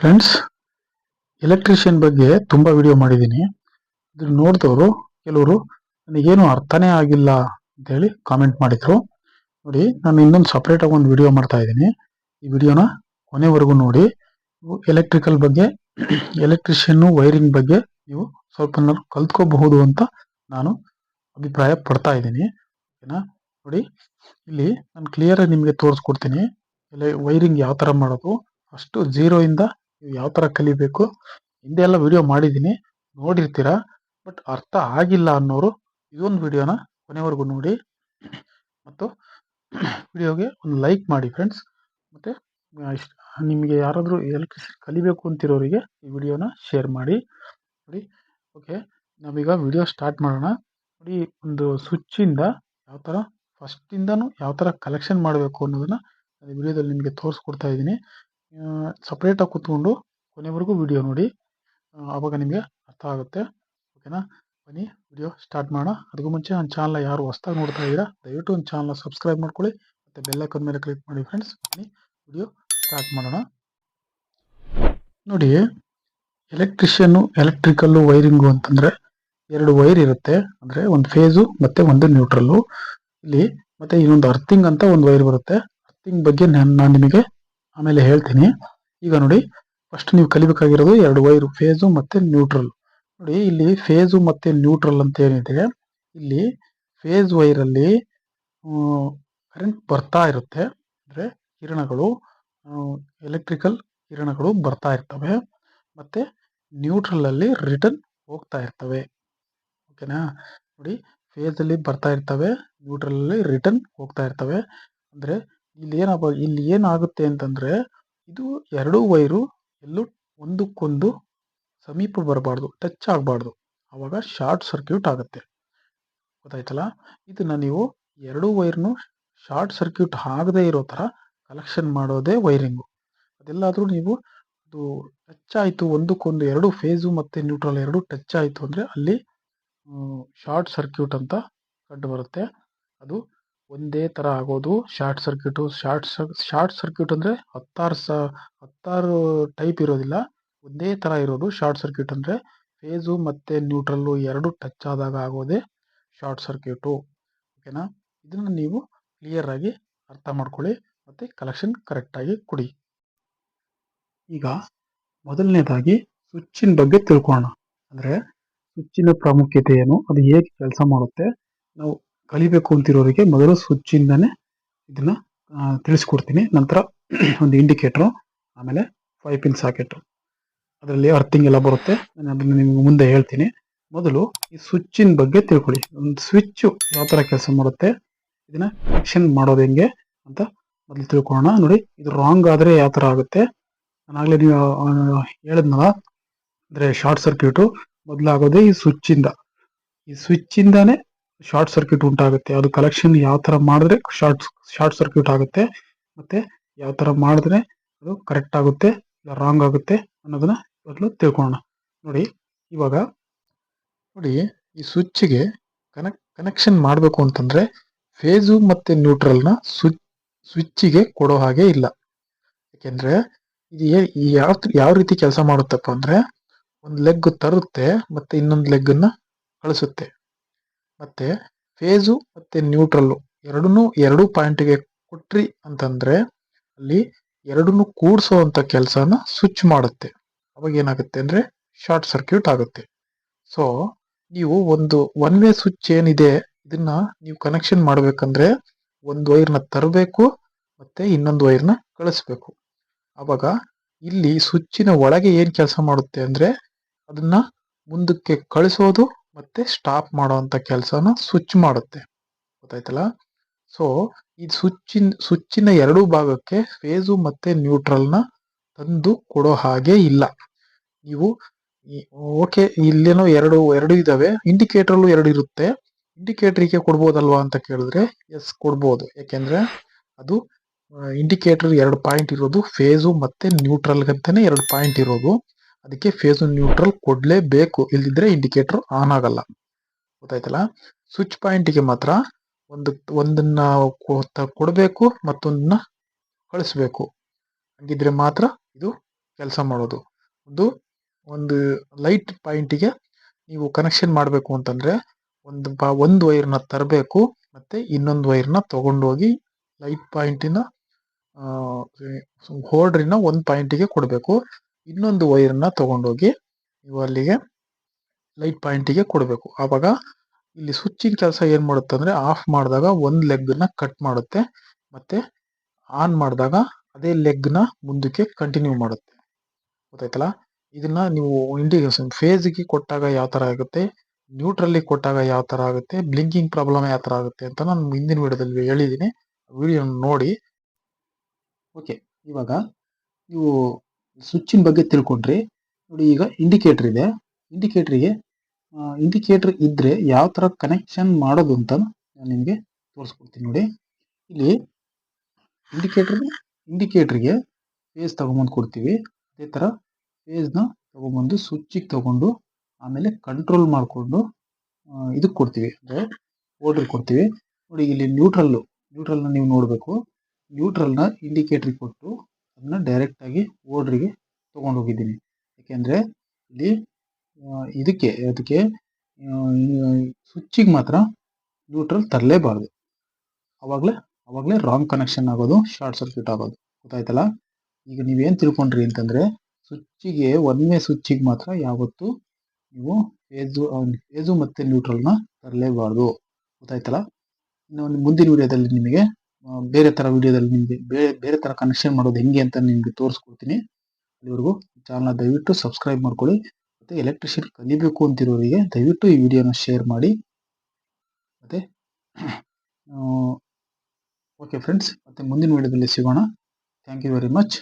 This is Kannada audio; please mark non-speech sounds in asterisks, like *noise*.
ಫ್ರೆಂಡ್ಸ್ ಎಲೆಕ್ಟ್ರಿಷಿಯನ್ ಬಗ್ಗೆ ತುಂಬ ವಿಡಿಯೋ ಮಾಡಿದ್ದೀನಿ. ಇದನ್ನು ನೋಡಿದವರು, ಕೆಲವರು ನನಗೇನು ಅರ್ಥನೇ ಆಗಿಲ್ಲ ಅಂತೇಳಿ ಕಾಮೆಂಟ್ ಮಾಡಿದರು. ನೋಡಿ, ನಾನು ಇನ್ನೊಂದು ಸಪ್ರೇಟಾಗಿ ಒಂದು ವಿಡಿಯೋ ಮಾಡ್ತಾ ಇದ್ದೀನಿ. ಈ ವಿಡಿಯೋನ ಕೊನೆವರೆಗೂ ನೋಡಿ. ಎಲೆಕ್ಟ್ರಿಕಲ್ ಬಗ್ಗೆ *clears throat* ಎಲೆಕ್ಟ್ರಿಷಿಯನ್ನು ವೈರಿಂಗ್ ಬಗ್ಗೆ ನೀವು ಸ್ವಲ್ಪ ಕಲ್ತ್ಕೋಬಹುದು ಅಂತ ನಾನು ಅಭಿಪ್ರಾಯ ಪಡ್ತಾ ಇದ್ದೀನಿ. ಓಕೆನಾ? ನೋಡಿ, ಇಲ್ಲಿ ನಾನು ಕ್ಲಿಯರಾಗಿ ನಿಮಗೆ ತೋರಿಸ್ಕೊಡ್ತೀನಿ. ವೈರಿಂಗ್ ಯಾವ ಥರ ಮಾಡೋದು? ಫಸ್ಟು ಜೀರೋಯಿಂದ ಯಾವ ತರ ಕಲಿಬೇಕು, ಹಿಂದೆ ಎಲ್ಲ ವಿಡಿಯೋ ಮಾಡಿದ್ದೀನಿ, ನೋಡಿರ್ತೀರಾ? ಬಟ್ ಅರ್ಥ ಆಗಿಲ್ಲ ಅನ್ನೋರು ಇದೊಂದು ವಿಡಿಯೋನ ಕೊನೆವರೆಗೂ ನೋಡಿ. ಮತ್ತು ವಿಡಿಯೋಗೆ ಒಂದು ಲೈಕ್ ಮಾಡಿ ಫ್ರೆಂಡ್ಸ್ ಮತ್ತೆ ನಿಮಗೆ ಯಾರಾದರೂ ಎಲೆಕ್ಟ್ರಿಸಿಟಿ ಕಲಿಬೇಕು ಅಂತಿರೋರಿಗೆ ಈ ವಿಡಿಯೋನ ಶೇರ್ ಮಾಡಿ. ನೋಡಿ ಓಕೆ ನಾವೀಗ ವಿಡಿಯೋ ಸ್ಟಾರ್ಟ್ ಮಾಡೋಣ. ನೋಡಿ, ಒಂದು ಸ್ವಿಚ್ಚಿಂದ ಯಾವ ಥರ ಫಸ್ಟಿಂದನೂ ಯಾವ ಥರ ಕಲೆಕ್ಷನ್ ಮಾಡಬೇಕು ಅನ್ನೋದನ್ನು ನಾನು ವಿಡಿಯೋದಲ್ಲಿ ನಿಮಗೆ ತೋರಿಸ್ಕೊಡ್ತಾ ಇದ್ದೀನಿ. ಸಪ್ರೇಟಾಗಿ ಕೂತ್ಕೊಂಡು ಕೊನೆವರೆಗೂ ವಿಡಿಯೋ ನೋಡಿ. ಆವಾಗ ನಿಮಗೆ ಅರ್ಥ ಆಗುತ್ತೆ. ಓಕೆನಾ ಬನ್ನಿ ವಿಡಿಯೋ ಸ್ಟಾರ್ಟ್ ಮಾಡೋಣ. ಅದಕ್ಕೂ ಮುಂಚೆ ನನ್ನ ಚಾನಲ್ ಯಾರು ಹೊಸ್ದಾಗಿ ನೋಡ್ತಾ ಇದ್ದೀರಾ, ದಯವಿಟ್ಟು ಒಂದು ಚಾನಲ್ನ ಸಬ್ಸ್ಕ್ರೈಬ್ ಮಾಡ್ಕೊಳ್ಳಿ. ಮತ್ತು ಬೆಲ್ಲೈಕನ್ ಮೇಲೆ ಕ್ಲಿಕ್ ಮಾಡಿ ಫ್ರೆಂಡ್ಸ್ ಬನ್ನಿ ವಿಡಿಯೋ ಸ್ಟಾರ್ಟ್ ಮಾಡೋಣ. ನೋಡಿ ಎಲೆಕ್ಟ್ರಿಷಿಯನ್ನು ಎಲೆಕ್ಟ್ರಿಕಲ್ಲು ವೈರಿಂಗು ಅಂತಂದರೆ ಎರಡು ವೈರ್ ಇರುತ್ತೆ. ಅಂದರೆ ಒಂದು ಫೇಸು ಮತ್ತು ಒಂದು ನ್ಯೂಟ್ರಲ್ಲು ಇಲ್ಲಿ ಮತ್ತು ಇನ್ನೊಂದು ಅರ್ಥಿಂಗ್ ಅಂತ ಒಂದು ವೈರ್ ಬರುತ್ತೆ. ಅರ್ಥಿಂಗ್ ಬಗ್ಗೆ ನಾನು ನಿಮಗೆ ಆಮೇಲೆ ಹೇಳ್ತೀನಿ. ಈಗ ನೋಡಿ ಫಸ್ಟ್ ನೀವು ಕಲಿಬೇಕಾಗಿರೋದು ಎರಡು ವೈರು, ಫೇಸು ಮತ್ತು ನ್ಯೂಟ್ರಲ್. ನೋಡಿ, ಇಲ್ಲಿ ಫೇಸು ಮತ್ತು ನ್ಯೂಟ್ರಲ್ ಅಂತ ಏನಿದೆ, ಇಲ್ಲಿ ಫೇಸ್ ವೈರಲ್ಲಿ ಕರೆಂಟ್ ಬರ್ತಾ ಇರುತ್ತೆ. ಅಂದರೆ ಕಿರಣಗಳು ಎಲೆಕ್ಟ್ರಿಕಲ್ ಕಿರಣಗಳು ಬರ್ತಾ ಇರ್ತವೆ. ಮತ್ತೆ ನ್ಯೂಟ್ರಲ್ ಅಲ್ಲಿ ರಿಟರ್ನ್ ಹೋಗ್ತಾ ಇರ್ತವೆ. ಓಕೆನಾ? ನೋಡಿ ಫೇಸ್ ಅಲ್ಲಿ ಬರ್ತಾ ಇರ್ತವೆ ನ್ಯೂಟ್ರಲ್ ಅಲ್ಲಿ ರಿಟರ್ನ್ ಹೋಗ್ತಾ ಇರ್ತವೆ. ಅಂದ್ರೆ ಇಲ್ಲಿ ಏನಪ್ಪ ಇಲ್ಲಿ ಏನಾಗುತ್ತೆ ಅಂತಂದ್ರೆ, ಇದು ಎರಡು ವೈರು ಎಲ್ಲೂ ಒಂದಕ್ಕೊಂದು ಸಮೀಪ ಬರಬಾರ್ದು, ಟಚ್ ಆಗಬಾರ್ದು. ಆವಾಗ ಶಾರ್ಟ್ ಸರ್ಕ್ಯೂಟ್ ಆಗುತ್ತೆ. ಗೊತ್ತಾಯ್ತಲ್ಲ? ಇದನ್ನು ನೀವು ಎರಡು ವೈರ್ನು ಶಾರ್ಟ್ ಸರ್ಕ್ಯೂಟ್ ಆಗದೇ ಇರೋ ತರ ಕಲೆಕ್ಷನ್ ಮಾಡೋದೇ ವೈರಿಂಗು. ಅದೆಲ್ಲಾದರೂ ನೀವು ಅದು ಟಚ್ ಆಯಿತು, ಒಂದಕ್ಕೊಂದು, ಎರಡು ಫೇಸು ಮತ್ತೆ ನ್ಯೂಟ್ರಲ್ ಎರಡು ಟಚ್ ಆಯಿತು ಅಂದರೆ ಅಲ್ಲಿ ಶಾರ್ಟ್ ಸರ್ಕ್ಯೂಟ್ ಅಂತ ಕಂಡು ಬರುತ್ತೆ ಅದು ಒಂದೇ ಥರ ಆಗೋದು. ಶಾರ್ಟ್ ಸರ್ಕ್ಯೂಟು, ಶಾರ್ಟ್ ಸರ್, ಶಾರ್ಟ್ ಸರ್ಕ್ಯೂಟ್ ಅಂದರೆ ಹತ್ತಾರು ಸ, ಹತ್ತಾರು ಟೈಪ್ ಇರೋದಿಲ್ಲ. ಒಂದೇ ಥರ ಇರೋದು ಶಾರ್ಟ್ ಸರ್ಕ್ಯೂಟ್ ಅಂದರೆ ಫೇಸು ಮತ್ತು ನ್ಯೂಟ್ರಲ್ಲು ಎರಡು ಟಚ್ ಆದಾಗ ಆಗೋದೇ ಶಾರ್ಟ್ ಸರ್ಕ್ಯೂಟು. ಓಕೆನಾ? ಇದನ್ನು ನೀವು ಕ್ಲಿಯರ್ ಆಗಿ ಅರ್ಥ ಮಾಡ್ಕೊಳ್ಳಿ ಮತ್ತು ಕಲೆಕ್ಷನ್ ಕರೆಕ್ಟಾಗಿ ಕೊಡಿ. ಈಗ ಮೊದಲನೇದಾಗಿ ಸ್ವಿಚ್ಚಿನ ಬಗ್ಗೆ ತಿಳ್ಕೊಳ್ಳೋಣ. ಅಂದರೆ ಸ್ವಿಚ್ಚಿನ ಪ್ರಾಮುಖ್ಯತೆ ಏನು, ಅದು ಹೇಗೆ ಕೆಲಸ ಮಾಡುತ್ತೆ? ನಾವು ಕಲಿಬೇಕು ಅಂತಿರೋರಿಗೆ ಮೊದಲು ಸ್ವಿಚ್ಚಿಂದನೇ ಇದನ್ನ ತಿಳಿಸ್ಕೊಡ್ತೀನಿ. ನಂತರ *clears throat* ಒಂದು ಇಂಡಿಕೇಟ್ರು ಆಮೇಲೆ ಫೈವ್ ಪಿನ್ ಸಾಕೆಟ್ರು ಅದರಲ್ಲಿ ಅರ್ಥಿಂಗ್ ಎಲ್ಲ ಬರುತ್ತೆ. ನಾನು ಅದನ್ನ ನಿಮ್ಗೆ ಮುಂದೆ ಹೇಳ್ತೀನಿ. ಮೊದಲು ಈ ಸ್ವಿಚ್ಚಿನ ಬಗ್ಗೆ ತಿಳ್ಕೊಳ್ಳಿ. ಒಂದು ಸ್ವಿಚ್ ಯಾವ ಥರ ಕೆಲಸ ಮಾಡುತ್ತೆ, ಇದನ್ನ ಕನೆಕ್ಷನ್ ಮಾಡೋದು ಹೆಂಗೆ ಅಂತ ಮೊದಲು ತಿಳ್ಕೊಳ್ಳೋಣ. ನೋಡಿ, ಇದು ರಾಂಗ್ ಆದರೆ ಯಾವ ಥರ ಆಗುತ್ತೆ. ನಾನಾಗಲೇ ನೀವು ಹೇಳಿದ್ನಲ್ಲ, ಅಂದರೆ ಶಾರ್ಟ್ ಸರ್ಕ್ಯೂಟು ಮೊದಲಾಗೋದೇ ಈ ಸ್ವಿಚ್ ಇಂದ ಈ ಸ್ವಿಚ್ ಇಂದಾನೇ ಶಾರ್ಟ್ ಸರ್ಕ್ಯೂಟ್ ಉಂಟಾಗುತ್ತೆ. ಅದು ಕಲೆಕ್ಷನ್ ಯಾವ ತರ ಮಾಡಿದ್ರೆ ಶಾರ್ಟ್ ಶಾರ್ಟ್ ಸರ್ಕ್ಯೂಟ್ ಆಗುತ್ತೆ. ಮತ್ತೆ ಯಾವ ತರ ಮಾಡಿದ್ರೆ ಅದು ಕರೆಕ್ಟ್ ಆಗುತ್ತೆ, ಇಲ್ಲ ರಾಂಗ್ ಆಗುತ್ತೆ ಅನ್ನೋದನ್ನ ಮೊದಲು ತಿಳ್ಕೊಳ್ಳೋಣ. ನೋಡಿ, ಇವಾಗ ನೋಡಿ, ಈ ಸ್ವಿಚ್ಗೆ ಕನೆಕ್ ಕನೆಕ್ಷನ್ ಮಾಡಬೇಕು ಅಂತಂದ್ರೆ ಫೇಸು ಮತ್ತೆ ನ್ಯೂಟ್ರಲ್ನ ಸ್ವಿಚ್ ಸ್ವಿಚ್ಗೆ ಕೊಡೋ ಹಾಗೆ ಇಲ್ಲ. ಯಾಕೆಂದ್ರೆ ಇದು ಯಾವ ಯಾವ ರೀತಿ ಕೆಲಸ ಮಾಡುತ್ತಪ್ಪ ಅಂದ್ರೆ, ಒಂದು ಲೆಗ್ ತರುತ್ತೆ, ಮತ್ತೆ ಇನ್ನೊಂದು ಲೆಗ್ ಅನ್ನ ಕಳಿಸುತ್ತೆ. ಮತ್ತೆ ಫೇಸು ಮತ್ತೆ ನ್ಯೂಟ್ರಲ್ಲು ಎರಡನ್ನೂ ಎರಡು ಪಾಯಿಂಟ್ಗೆ ಕೊಟ್ರಿ ಅಂತಂದ್ರೆ ಅಲ್ಲಿ ಎರಡನ್ನೂ ಕೂಡಿಸೋ ಕೆಲಸನ ಸ್ವಿಚ್ ಮಾಡುತ್ತೆ. ಅವಾಗ ಏನಾಗುತ್ತೆ ಅಂದ್ರೆ ಶಾರ್ಟ್ ಸರ್ಕ್ಯೂಟ್ ಆಗುತ್ತೆ. ಸೊ ನೀವು ಒಂದು ಒನ್ ವೇ ಸ್ವಿಚ್ ಏನಿದೆ, ಇದನ್ನ ನೀವು ಕನೆಕ್ಷನ್ ಮಾಡಬೇಕಂದ್ರೆ ಒಂದು ವೈರ್ನ ತರಬೇಕು ಮತ್ತೆ ಇನ್ನೊಂದು ವೈರ್ನ ಕಳಿಸ್ಬೇಕು. ಅವಾಗ ಇಲ್ಲಿ ಸ್ವಿಚ್ಚಿನ ಒಳಗೆ ಏನು ಕೆಲಸ ಮಾಡುತ್ತೆ ಅಂದ್ರೆ ಅದನ್ನ ಮುಂದಕ್ಕೆ ಕಳಿಸೋದು ಮತ್ತೆ ಸ್ಟಾಪ್ ಮಾಡುವಂತ ಕೆಲಸನ ಸ್ವಿಚ್ ಮಾಡುತ್ತೆ. ಗೊತ್ತಾಯ್ತಲ್ಲ? ಸೊ ಈ ಸ್ವಿಚ್ಚಿನ ಸ್ವಿಚ್ಚಿನ ಎರಡೂ ಭಾಗಕ್ಕೆ ಫೇಸು ಮತ್ತೆ ನ್ಯೂಟ್ರಲ್ನ ತಂದು ಕೊಡೋ ಹಾಗೆ ಇಲ್ಲ. ನೀವು ಓಕೆ ಇಲ್ಲೇನೋ ಎರಡು ಎರಡು ಇದಾವೆ. ಇಂಡಿಕೇಟ್ರಲ್ಲೂ ಎರಡು ಇರುತ್ತೆ. ಇಂಡಿಕೇಟ್ರಿಗೆ ಕೊಡ್ಬೋದಲ್ವಾ ಅಂತ ಕೇಳಿದ್ರೆ ಎಸ್ ಕೊಡ್ಬೋದು. ಯಾಕೆಂದ್ರೆ, ಅದು ಇಂಡಿಕೇಟರ್ ಎರಡು ಪಾಯಿಂಟ್ ಇರೋದು ಫೇಸು ಮತ್ತೆ ನ್ಯೂಟ್ರಲ್ ಅಂತಾನೆ ಎರಡು ಪಾಯಿಂಟ್ ಇರೋದು. ಅದಕ್ಕೆ ಫೇಸು ನ್ಯೂಟ್ರಲ್ ಕೊಡ್ಲೇಬೇಕು. ಇಲ್ದಿದ್ರೆ ಇಂಡಿಕೇಟರ್ ಆನ್ ಆಗಲ್ಲ. ಗೊತ್ತಾಯ್ತಲ್ಲ? ಸ್ವಿಚ್ ಪಾಯಿಂಟ್ಗೆ ಮಾತ್ರ ಒಂದು, ಒಂದನ್ನ ಕೊಡಬೇಕು, ಮತ್ತೊಂದನ್ನ ಕಳಿಸ್ಬೇಕು. ಹಂಗಿದ್ರೆ ಮಾತ್ರ ಇದು ಕೆಲಸ ಮಾಡೋದು. ಒಂದು ಒಂದು ಲೈಟ್ ಪಾಯಿಂಟಿಗೆ ನೀವು ಕನೆಕ್ಷನ್ ಮಾಡಬೇಕು ಅಂತಂದ್ರೆ ಒಂದು ಬಾ, ಒಂದು ವೈರ್ನ ತರಬೇಕು, ಮತ್ತೆ ಇನ್ನೊಂದು ವೈರ್ನ ತಗೊಂಡೋಗಿ ಲೈಟ್ ಪಾಯಿಂಟಿನ ಹೋಲ್ಡ್ರಿನ ಒಂದು ಪಾಯಿಂಟಿಗೆ ಕೊಡಬೇಕು. ಇನ್ನೊಂದು ವೈರನ್ನ ತಗೊಂಡೋಗಿ ನೀವು ಅಲ್ಲಿಗೆ ಲೈಟ್ ಪಾಯಿಂಟಿಗೆ ಕೊಡಬೇಕು. ಆವಾಗ ಇಲ್ಲಿ ಸ್ವಿಚ್ಚಿನ ಕೆಲಸ ಏನು ಮಾಡುತ್ತೆ ಅಂದರೆ ಆಫ್ ಮಾಡಿದಾಗ ಒಂದು ಲೆಗ್ನ ಕಟ್ ಮಾಡುತ್ತೆ. ಮತ್ತೆ ಆನ್ ಮಾಡಿದಾಗ ಅದೇ ಲೆಗ್ನ ಮುಂದಕ್ಕೆ ಕಂಟಿನ್ಯೂ ಮಾಡುತ್ತೆ. ಗೊತ್ತಾಯ್ತಲ್ಲ? ಇದನ್ನ ನೀವು ಇಂಡಿಕೇಷನ್ ಫೇಸ್ಗೆ ಕೊಟ್ಟಾಗ ಯಾವ ಥರ ಆಗುತ್ತೆ ನ್ಯೂಟ್ರಲ್ಲಿ ಕೊಟ್ಟಾಗ ಯಾವ ಥರ ಆಗುತ್ತೆ ಬ್ಲಿಂಕಿಂಗ್ ಪ್ರಾಬ್ಲಮ್ ಯಾವ ಥರ ಆಗುತ್ತೆ ಅಂತ ನಾನು ಹಿಂದಿನ ವಿಡಿಯೋದಲ್ಲಿ ಹೇಳಿದ್ದೀನಿ. ವಿಡಿಯೋ ನೋಡಿ. ಓಕೆ ಇವಾಗ ನೀವು ಸ್ವಿಚ್ಚಿನ ಬಗ್ಗೆ ತಿಳ್ಕೊಂಡ್ರಿ. ನೋಡಿ ಈಗ ಇಂಡಿಕೇಟರ್ ಇದೆ. ಇಂಡಿಕೇಟ್ರಿಗೆ ಇಂಡಿಕೇಟರ್ ಇದ್ದರೆ ಯಾವ ಥರ ಕನೆಕ್ಷನ್ ಮಾಡೋದು ಅಂತ ನಾನು ನಿಮಗೆ ತೋರಿಸ್ಕೊಡ್ತೀನಿ ನೋಡಿ. ಇಲ್ಲಿ ಇಂಡಿಕೇಟರ್ ಇಂಡಿಕೇಟ್ರಿಗೆ ಫೇಸ್ ತಗೊಂಬಂದು ಕೊಡ್ತೀವಿ. ಅದೇ ಥರ ಫೇಸ್ನ ತಗೊಂಬಂದು ಸ್ವಿಚ್ಚಿಗೆ ತಗೊಂಡು ಆಮೇಲೆ ಕಂಟ್ರೋಲ್ ಮಾಡಿಕೊಂಡು ಇದಕ್ಕೆ ಕೊಡ್ತೀವಿ. ಅಂದರೆ ಓಡ್ರಿಗೆ ಕೊಡ್ತೀವಿ. ನೋಡಿ ಇಲ್ಲಿ ನ್ಯೂಟ್ರಲ್ಲು ನ್ಯೂಟ್ರಲ್ನ ನೀವು ನೋಡಬೇಕು. ನ್ಯೂಟ್ರಲ್ನ ಇಂಡಿಕೇಟ್ರಿಗೆ ಕೊಟ್ಟು ಅದನ್ನ ಡೈರೆಕ್ಟಾಗಿ ಓಡ್ರಿಗೆ ತೊಗೊಂಡು ಹೋಗಿದ್ದೀನಿ. ಯಾಕೆಂದರೆ ಇಲ್ಲಿ ಇದಕ್ಕೆ, ಅದಕ್ಕೆ ಸ್ವಿಚ್ಚಿಗೆ ಮಾತ್ರ ನ್ಯೂಟ್ರಲ್ ತರಲೇಬಾರ್ದು. ಅವಾಗಲೇ ಅವಾಗಲೇ ರಾಂಗ್ ಕನೆಕ್ಷನ್ ಆಗೋದು ಶಾರ್ಟ್ ಸರ್ಕ್ಯೂಟ್ ಆಗೋದು. ಗೊತ್ತಾಯ್ತಲ್ಲ? ಈಗ ನೀವೇನು ತಿಳ್ಕೊಂಡ್ರಿ ಅಂತಂದರೆ ಸ್ವಿಚ್ಚಿಗೆ ಒಂದೇ ಸ್ವಿಚ್ಚಿಗೆ ಮಾತ್ರ ಯಾವತ್ತೂ ನೀವು ಫೇಸು ಫೇಸು ಮತ್ತು ನ್ಯೂಟ್ರಲ್ನ ತರಲೇಬಾರ್ದು. ಗೊತ್ತಾಯ್ತಲ್ಲ? ಇನ್ನು ಮುಂದಿನ ವಿಡಿಯೋದಲ್ಲಿ ನಿಮಗೆ ಬೇರೆ ಥರ ವಿಡಿಯೋದಲ್ಲಿ ನಿಮಗೆ ಬೇರೆ ಬೇರೆ ಥರ ಕನೆಕ್ಷನ್ ಮಾಡೋದು ಹೆಂಗೆ ಅಂತ ನಿಮಗೆ ತೋರಿಸ್ಕೊಡ್ತೀನಿ. ಅಲ್ಲಿವರೆಗೂ ಚಾನಲ್ನ ದಯವಿಟ್ಟು ಸಬ್ಸ್ಕ್ರೈಬ್ ಮಾಡ್ಕೊಳ್ಳಿ. ಮತ್ತು ಎಲೆಕ್ಟ್ರಿಷಿಯನ್ ಕಲಿಬೇಕು ಅಂತಿರೋರಿಗೆ ದಯವಿಟ್ಟು ಈ ವಿಡಿಯೋನ ಶೇರ್ ಮಾಡಿ. ಮತ್ತು ಓಕೆ ಫ್ರೆಂಡ್ಸ್ ಮತ್ತು ಮುಂದಿನ ವಿಡಿಯೋದಲ್ಲಿ ಸಿಗೋಣ. Thank you very much